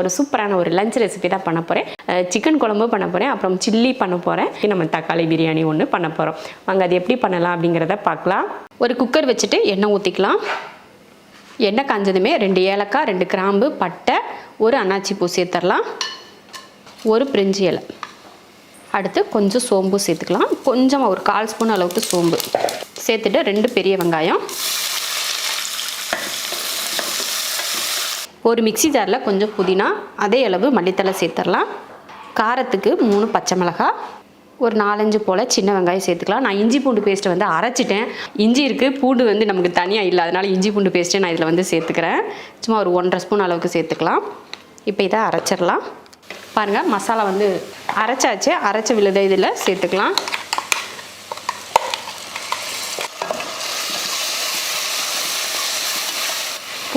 ஒரு சூப்பரான ஒரு லஞ்ச் ரெசிபி தான் பண்ண போகிறேன் சிக்கன் குழம்பு பண்ண போகிறேன் அப்புறம் சில்லி பண்ண போகிறேன் நம்ம தக்காளி பிரியாணி ஒன்று பண்ண போகிறோம் வாங்க அது எப்படி பண்ணலாம் அப்படிங்கிறத பார்க்கலாம். ஒரு குக்கர் வச்சுட்டு எண்ணெய் ஊற்றிக்கலாம் எண்ணெய் காஞ்சதுமே ரெண்டு ஏலக்காய் ரெண்டு கிராம்பு பட்டை ஒரு அன்னாச்சி பூ சேர்த்துடலாம் ஒரு பிரிஞ்சி இலை. அடுத்து கொஞ்சம் சோம்பு சேர்த்துக்கலாம். கொஞ்சமாக ஒரு கால் ஸ்பூன் அளவுக்கு சோம்பு. சேர்த்துட்டு ரெண்டு பெரிய வெங்காயம். ஒரு மிக்ஸி ஜாரில் கொஞ்சம் புதினா அதே அளவு மல்லித்தலை சேர்த்துடலாம். காரத்துக்கு மூணு பச்சை மிளகாய் ஒரு நாலஞ்சு போல் சின்ன வெங்காயம் சேர்த்துக்கலாம். நான் இஞ்சி பூண்டு பேஸ்ட்டை வந்து அரைச்சிட்டேன். இஞ்சி இருக்குது பூண்டு வந்து நமக்கு தனியாக இல்லை அதனால் இஞ்சி பூண்டு பேஸ்ட்டை நான் இதில் வந்து சேர்த்துக்கிறேன். சும்மா ஒரு ஒன்றரை ஸ்பூன் அளவுக்கு சேர்த்துக்கலாம். இப்போ இதை அரைச்சிடலாம். பாருங்கள் மசாலா வந்து அரைச்சாச்சு. அரைச்ச விழுத இதில் சேர்த்துக்கலாம்.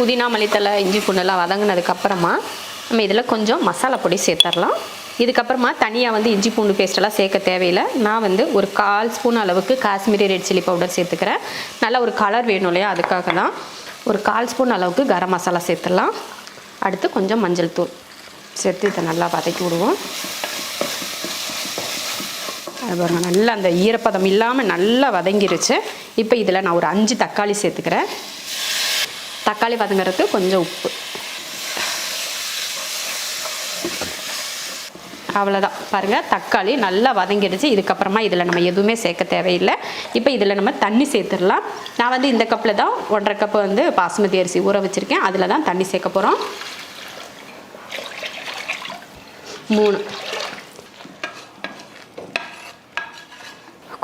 புதினா மல்லித்தலை இஞ்சி பூண்டெல்லாம் வதங்கினதுக்கப்புறமா நம்ம இதில் கொஞ்சம் மசாலா பொடி சேர்த்துடலாம் இதுக்கப்புறமா தனியாக வந்து இஞ்சி பூண்டு பேஸ்டெல்லாம் சேர்க்க தேவையில்லை. நான் வந்து ஒரு கால் ஸ்பூன் அளவுக்கு காஷ்மீரி ரெட் சில்லி பவுடர் சேர்த்துக்கிறேன். நல்லா ஒரு கலர் வேணும் இல்லையா? அதுக்காக தான் ஒரு கால் ஸ்பூன் அளவுக்கு கரம் மசாலா சேர்த்துடலாம். அடுத்து கொஞ்சம் மஞ்சள் தூள் சேர்த்து இதை நல்லா வதக்கி விடுவோம். அது பாருங்க நல்லா அந்த ஈரப்பதம் இல்லாமல் நல்லா வதங்கிருச்சு. இப்போ இதில் நான் ஒரு அஞ்சு தக்காளி சேர்த்துக்கிறேன். தக்காளி வதங்குறதுக்கு கொஞ்சம் உப்பு. அவ்வளோதான் பாருங்கள் தக்காளி நல்லா வதங்கிடுச்சு. இதுக்கப்புறமா இதில் நம்ம எதுவுமே சேர்க்க தேவையில்லை. இப்போ இதில் நம்ம தண்ணி சேர்த்துடலாம். நான் வந்து இந்த கப்பில் தான் ஒன்றரை கப்பு வந்து பாசுமதி அரிசி ஊற வச்சுருக்கேன். அதில் தான் தண்ணி சேர்க்க போகிறோம் மூணு.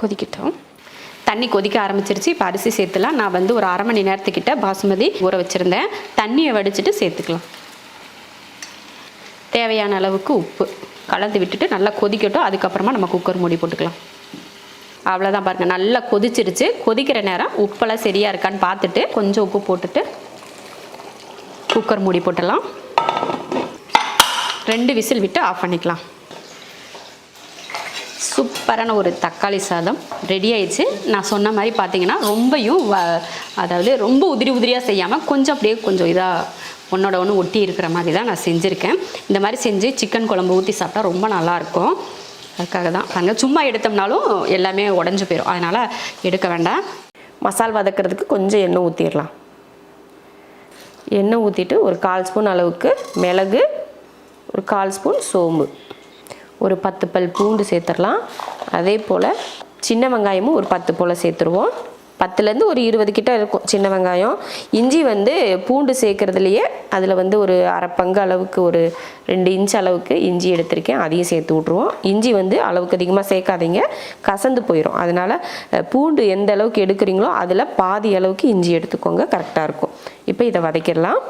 கொதிக்கிட்டோம். தண்ணி கொதிக்க ஆரம்பிச்சிருச்சு. இப்போ அரிசி சேர்த்துலாம். நான் வந்து ஒரு அரை மணி நேரத்துக்கிட்ட பாசுமதி ஊற வச்சுருந்தேன். தண்ணியை வடிச்சிட்டு சேர்த்துக்கலாம். தேவையான அளவுக்கு உப்பு. கலந்து விட்டுட்டு நல்லா கொதிக்கட்டும். அதுக்கப்புறமா நம்ம குக்கர் மூடி போட்டுக்கலாம். அவ்வளோதான் பாருங்கள் நல்லா கொதிச்சிருச்சு. கொதிக்கிற நேரம் உப்பெல்லாம் சரியாக இருக்கான்னு பார்த்துட்டு கொஞ்சம் உப்பு போட்டுட்டு குக்கர் மூடி போட்டுடலாம் ரெண்டு விசில் விட்டு ஆஃப் பண்ணிக்கலாம். சூப்பரான ஒரு தக்காளி சாதம் ரெடி ஆயிடுச்சு. நான் சொன்ன மாதிரி பார்த்தீங்கன்னா ரொம்பையும் வ அதாவது ரொம்ப உதிரி உதிரியாக செய்யாமல் கொஞ்சம் அப்படியே கொஞ்சம் இதாக ஒன்றோட ஒன்று ஒட்டி இருக்கிற மாதிரி தான் நான் செஞ்சுருக்கேன். இந்த மாதிரி செஞ்சு சிக்கன் குழம்பு ஊற்றி சாப்பிட்டா ரொம்ப நல்லாயிருக்கும் அதுக்காக தான் பாருங்க. சும்மா எடுத்தோம்னாலும் எல்லாமே உடஞ்சி போயிடும் அதனால் எடுக்க வேண்டாம். மசால் வதக்கிறதுக்கு கொஞ்சம் எண்ணெய் ஊற்றிடலாம் எண்ணெய் ஊற்றிட்டு ஒரு கால் ஸ்பூன் அளவுக்கு மிளகு ஒரு கால் ஸ்பூன் சோம்பு. ஒரு பத்து பல் பூண்டு சேர்த்துடலாம். அதே போல் சின்ன வெங்காயமும் ஒரு பத்து போல் சேர்த்துருவோம். பத்துலேருந்து ஒரு இருபது கிட்ட இருக்கும் சின்ன வெங்காயம். இஞ்சி வந்து பூண்டு சேர்க்குறதுலையே அதில் வந்து ஒரு அரை பங்கு அளவுக்கு ஒரு ரெண்டு இன்ச் அளவுக்கு இஞ்சி எடுத்திருக்கேன். அதையும் சேர்த்து விட்ருவோம் இஞ்சி வந்து அளவுக்கு அதிகமாக சேர்க்காதீங்க. கசந்து போயிடும் அதனால் பூண்டு எந்த அளவுக்கு எடுக்கிறீங்களோ அதில் பாதி அளவுக்கு இஞ்சி எடுத்துக்கோங்க. கரெக்டாக இருக்கும். இப்போ இதை வதக்கிடலாம்.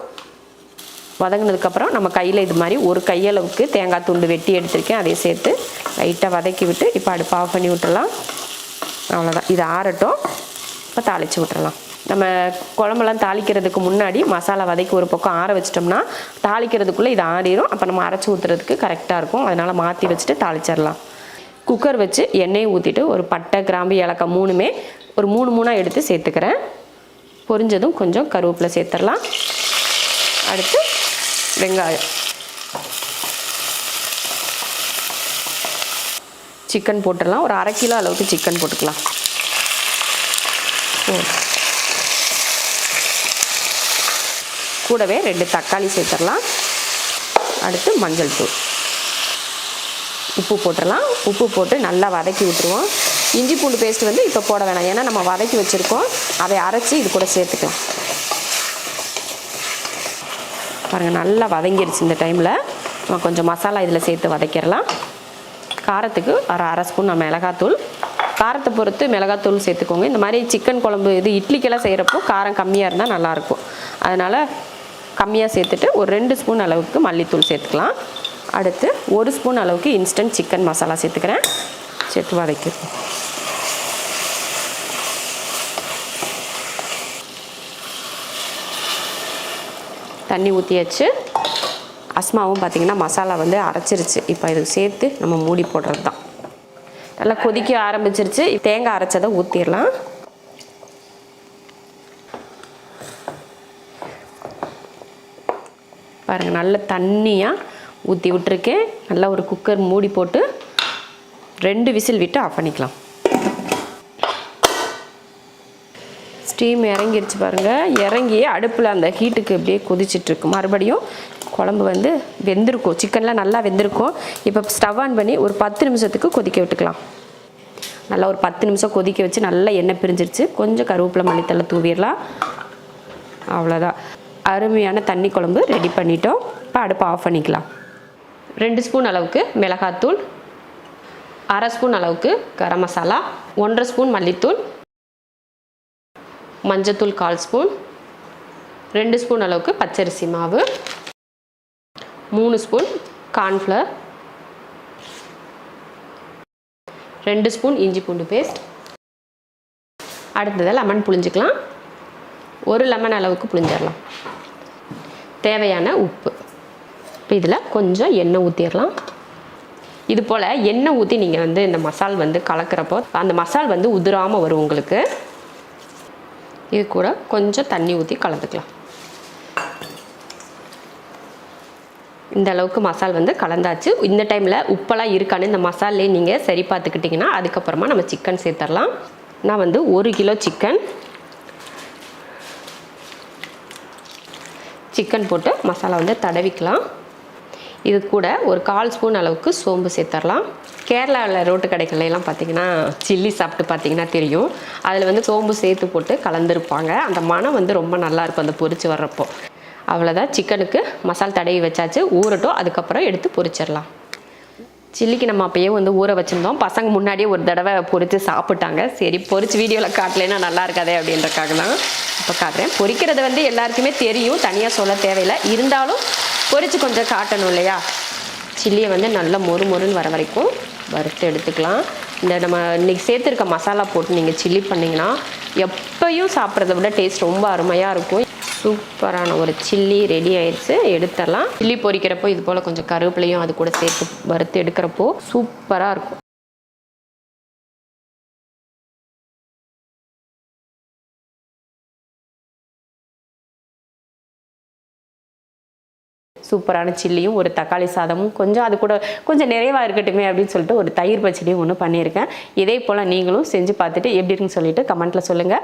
வதங்கினதுக்கப்புறம் நம்ம கையில் இது மாதிரி ஒரு கையளவுக்கு தேங்காய் துண்டு வெட்டி எடுத்திருக்கேன். அதையும் சேர்த்து லைட்டாக வதக்கி விட்டு இப்போ அடுப்பு ஆஃப் பண்ணி விட்டுடலாம் அவ்வளோதான் இது ஆறட்டும். இப்போ தாளித்து விட்டுறலாம். நம்ம குழம்பெல்லாம் தாளிக்கிறதுக்கு முன்னாடி மசாலா வதக்கி ஒரு பக்கம் ஆற வச்சிட்டோம்னா தாளிக்கிறதுக்குள்ளே இது ஆறிடும் அப்போ நம்ம அரைச்சி ஊற்றுறதுக்கு கரெக்டாக இருக்கும். அதனால் மாற்றி வச்சுட்டு தாளிச்சிடலாம். குக்கர் வச்சு எண்ணெயை ஊற்றிட்டு ஒரு பட்டை கிராம்பு ஏலக்காய் மூணுமே ஒரு மூணு மூணாக எடுத்து சேர்த்துக்கிறேன். பொரிஞ்சதும் கொஞ்சம் கருவேப்பிலை சேர்த்துடலாம். அடுத்து வெங்காயம். சிக்கன் போட்டுடலாம். ஒரு அரை கிலோ அளவுக்கு சிக்கன் போட்டுக்கலாம். கூடவே ரெண்டு தக்காளி சேர்த்துடலாம். அடுத்து மஞ்சள் தூள். உப்பு போட்டுடலாம். உப்பு போட்டு நல்லா வதக்கி விட்டுருவோம். இஞ்சி பூண்டு பேஸ்ட் வந்து இப்போ போட வேணாம். ஏன்னா நம்ம வதக்கி வச்சுருக்கோம். அதை அரைச்சி இது கூட சேர்த்துக்கலாம். பாருங்கள் நல்லா வதங்கிருச்சு இந்த டைமில் நம்ம கொஞ்சம் மசாலா இதில் சேர்த்து வதக்கிடலாம். காரத்துக்கு ஒரு அரை ஸ்பூன் நம்ம மிளகாத்தூள். காரத்தை பொறுத்து மிளகாத்தூள் சேர்த்துக்கோங்க. இந்த மாதிரி சிக்கன் குழம்பு இது இட்லிக்கெல்லாம் செய்கிறப்போ காரம் கம்மியாக இருந்தால் நல்லாயிருக்கும். அதனால் கம்மியாக சேர்த்துட்டு ஒரு ரெண்டு ஸ்பூன் அளவுக்கு மல்லித்தூள் சேர்த்துக்கலாம். அடுத்து ஒரு ஸ்பூன் அளவுக்கு இன்ஸ்டன்ட் சிக்கன் மசாலா சேர்த்துக்கிறேன். சேர்த்து வதக்கிடுவோம் தண்ணி ஊற்றியாச்சு அஸ்மாவும் பார்த்திங்கன்னா மசாலா வந்து அரைச்சிருச்சு. இப்போ இது சேர்த்து நம்ம மூடி போடுறது தான் நல்லா கொதிக்க ஆரம்பிச்சிருச்சு. தேங்காய் அரைச்சதை ஊற்றிடலாம் பாருங்கள் நல்ல தண்ணியாக ஊற்றி விட்டுருக்கேன். நல்லா ஒரு குக்கர் மூடி போட்டு ரெண்டு விசில் விட்டு ஆஃப் பண்ணிக்கலாம். ஸ்டீம் இறங்கிருச்சு பாருங்கள் இறங்கி அடுப்பில் அந்த ஹீட்டுக்கு அப்படியே கொதிச்சிட்ருக்கு. மறுபடியும் குழம்பு வந்து வெந்திருக்கும். சிக்கன்லாம் நல்லா வெந்திருக்கும். இப்போ ஸ்டவ் ஆன் பண்ணி ஒரு பத்து நிமிஷத்துக்கு கொதிக்க விட்டுக்கலாம். நல்லா ஒரு பத்து நிமிஷம் கொதிக்க வச்சு நல்லா எண்ணெய் பிரிஞ்சிருச்சு. கொஞ்சம் கருவேப்பிலை மல்லித்தலை தூவிடலாம். அவ்வளோதான் அருமையான தண்ணி குழம்பு ரெடி பண்ணிட்டோம். இப்போ அடுப்பை ஆஃப் பண்ணிக்கலாம். ரெண்டு ஸ்பூன் அளவுக்கு மிளகாத்தூள். அரை ஸ்பூன் அளவுக்கு கரம் மசாலா. ஒன்றரை ஸ்பூன் மல்லித்தூள். மஞ்சத்தூள் கால் ஸ்பூன் ரெண்டு ஸ்பூன் அளவுக்கு பச்சரிசி மாவு மூணு ஸ்பூன் கார்ன்ஃப்ளவர் ரெண்டு ஸ்பூன் இஞ்சி பூண்டு பேஸ்ட். அடுத்ததை லெமன் புழிஞ்சிக்கலாம். ஒரு லெமன் அளவுக்கு புழிஞ்சிடலாம். தேவையான உப்பு. இப்போ இதில் கொஞ்சம் எண்ணெய் ஊற்றிடலாம் இது போல் எண்ணெய் ஊற்றி நீங்கள் வந்து இந்த மசால் வந்து கலக்கிறப்போ அந்த மசால் வந்து உதிராமல் வரும் உங்களுக்கு. இது கூட கொஞ்சம் தண்ணி ஊற்றி கலந்துக்கலாம். இந்த அளவுக்கு மசால் வந்து கலந்தாச்சு. இந்த டைமில் உப்பெல்லாம் இருக்கான்னு இந்த மசாலே நீங்கள் சரி பார்த்துக்கிட்டிங்கன்னா அதுக்கப்புறமா நம்ம சிக்கன் சேர்த்துடலாம் நான் வந்து ஒரு கிலோ சிக்கன் சிக்கன் போட்டு மசாலா வந்து தடவிக்கலாம். இது கூட ஒரு கால் ஸ்பூன் அளவுக்கு சோம்பு சேர்த்துடலாம் கேரளாவில் ரோட்டு கடைகள்லாம் எல்லாம் பார்த்தீங்கன்னா சில்லி சாப்பிட்டு பார்த்தீங்கன்னா தெரியும். அதில் வந்து சோம்பு சேர்த்து போட்டு கலந்துருப்பாங்க. அந்த மனம் வந்து ரொம்ப நல்லாயிருக்கும் அந்த பொரிச்சு வர்றப்போ. அவ்வளோதான் சிக்கனுக்கு மசால் தடவி வச்சாச்சு. ஊறட்டும். அதுக்கப்புறம் எடுத்து பொரிச்சிடலாம். சில்லிக்கு நம்ம அப்பயே வந்து ஊற வச்சுருந்தோம். பசங்க முன்னாடியே ஒரு தடவை பொரித்து சாப்பிட்டாங்க. சரி பொரித்து வீடியோவில் காட்டலைன்னா நல்லா இருக்காதே அப்படின்றக்காக தான் இப்போ காட்டுறேன். பொரிக்கிறது வந்து எல்லாருக்குமே தெரியும். தனியாக சொல்ல தேவையில்லை. இருந்தாலும் பொறிச்சு கொஞ்சம் காட்டணும் இல்லையா? சில்லியை வந்து நல்லா மொறு மொறுன்னு வர வரைக்கும் வறுத்து எடுத்துக்கலாம். இந்த நம்ம இன்றைக்கி சேர்த்துருக்க மசாலா போட்டு நீங்கள் சில்லி பண்ணிங்கன்னா எப்பயும் சாப்பிட்றத விட டேஸ்ட் ரொம்ப அருமையாக இருக்கும். சூப்பரான ஒரு சில்லி ரெடி ஆயிடுச்சு எடுத்துடலாம். சில்லி பொரிக்கிறப்போ இது போல் கொஞ்சம் கருவேப்பிலையும் அது கூட சேர்த்து வறுத்து எடுக்கிறப்போ சூப்பராக இருக்கும். சூப்பரான சில்லியும் ஒரு தக்காளி சாதமும் கொஞ்சம் அது கூட கொஞ்சம் நிறைவாக இருக்கட்டுமே அப்படின்னு சொல்லிட்டு ஒரு தயிர் பச்சடியும் ஒன்று பண்ணியிருக்கேன். இதே போல் நீங்களும் செஞ்சு பார்த்துட்டு எப்படி இருக்குன்னு சொல்லிட்டு கமெண்ட்டில் சொல்லுங்கள்